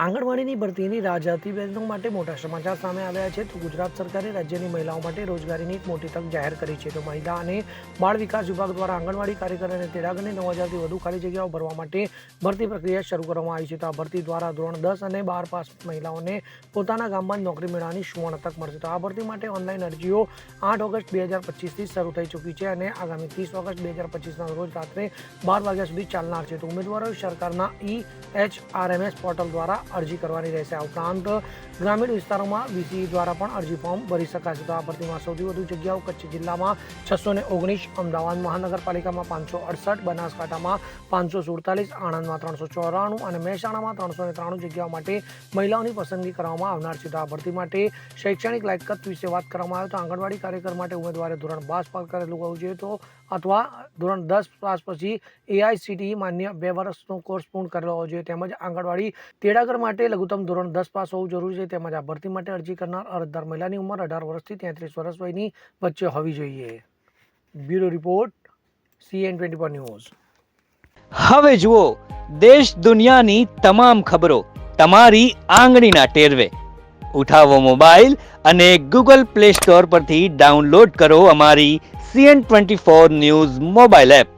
આંગણવાડીની ભરતીની રાહ જાતી બહેનો માટે મોટા સમાચાર સામે આવ્યા છે. તો ગુજરાત સરકારે રાજ્યની મહિલાઓ માટે રોજગારીની એક મોટી તક જાહેર કરી છે. તો મહિલા અને બાળ વિકાસ વિભાગ દ્વારા આંગણવાડી કાર્યકર અને તેડાગરની નવ હજારથી વધુ ખાલી જગ્યાઓ ભરવા માટે ભરતી પ્રક્રિયા શરૂ કરવામાં આવી છે. તો આ ભરતી દ્વારા ધોરણ દસ અને બાર પાસ મહિલાઓને પોતાના ગામમાં નોકરી મેળવવાની સુવર્ણ તક મળશે. તો આ ભરતી માટે ઓનલાઈન અરજીઓ આઠ ઓગસ્ટ બે હજાર પચીસથી શરૂ થઈ ચૂકી છે અને આગામી ત્રીસ ઓગસ્ટ બે હજાર પચીસના રોજ રાત્રે બાર વાગ્યા સુધી ચાલનાર છે. તો ઉમેદવારોએ સરકારના ઈ એચ આરએમએસ પોર્ટલ દ્વારા અરજી કરવાની રહેશે. આ ઉપરાંત ગ્રામીણ વિસ્તારોમાં વીસી દ્વારા પણ અરજી ફોર્મ ભરી શકાશે તો આ ભરતીમાં સૌથી વધુ જગ્યાઓ કચ્છ જિલ્લામાં છસો ને ઓગણીસ, અમદાવાદ મહાનગરપાલિકામાં પાંચસો અડસઠ, બનાસકાંઠામાં પાંચસો સુડતાલીસ, આણંદમાં ત્રણસો ચોરાણું અને મહેસાણામાં ત્રણસો ને ત્રાણું જગ્યાઓ માટે મહિલાઓની પસંદગી કરવામાં આવનાર છે. તો આ ભરતી માટે શૈક્ષણિક લાયકત વિશે વાત કરવામાં આવે તો આંગણવાડી કાર્યકર માટે ઉમેદવારે ધોરણ બાર પાસ કરેલું હોવું જોઈએ તો અથવા ધોરણ દસ પાસ પછી એઆઈસીટીઈ માન્ય બે વર્ષનો કોર્સ પૂર્ણ કરેલો હોવો જોઈએ. તેમજ આંગણવાડી તેડાગર માટે લઘુત્તમ ધોરણ દસ પાસ હોવું જરૂરી છે. તેમજ આ ભરતી માટે અરજી કરનાર અરજદાર મહિલાની ઉંમર અઢાર વર્ષથી તેત્રીસ વર્ષ વયની વચ્ચે હોવી જોઈએ. Bureau report, CN twenty four news. હવે જુઓ, દેશ દુનિયાની તમામ ખબરો તમારી આંગળીના ટેરવે. ઉઠાવો મોબાઈલ અને ગૂગલ પ્લે સ્ટોર પરથી ડાઉનલોડ કરો અમારી CN twenty four news mobile app.